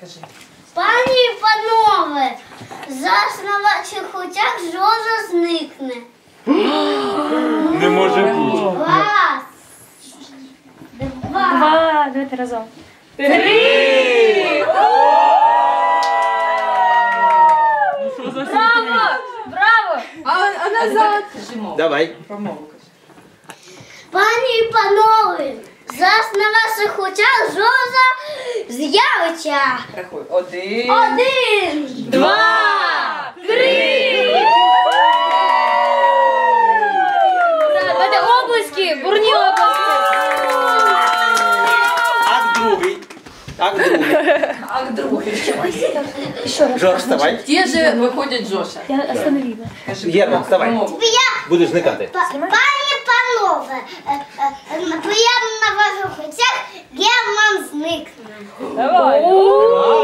Кажи. Пані і панове, зараз на ваших очах жожа зникне. Не може бути. Раз. Два. Два, давайте разом. Браво! Браво! А, а назад. Давай. Пані і панове, зараз на ваших очах з'явиться. Рахуй. Один. Один. Два! Три! Давайте облески! Бурні! Акт другий. Акт другий. А другий. Жорж, вставай. Ті же виходять Жоша. Я остановила. Кажи вставай. Будеш зникати. пані панове, е, е, е, приємно на ваших очах Герман зникне. Давай! Два.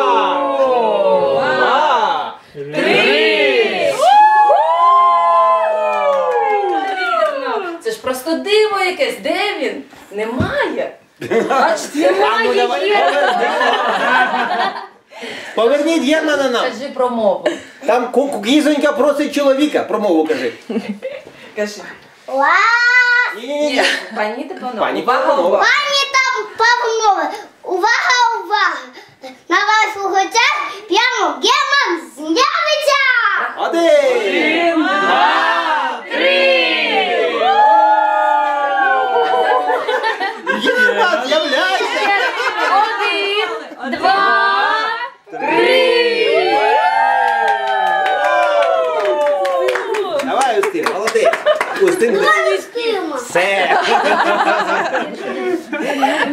Вірно. Це ж просто диво якесь. Де він? Немає. А ну давай. Поверніть Єрмана нам. Кажи про мову. Там кізонька просить чоловіка. Про мову кажи. Кажи. Ла! Ні-ні-ні. Пані та панове. Пані Увага, Павлова. Пані Você tem... Sério?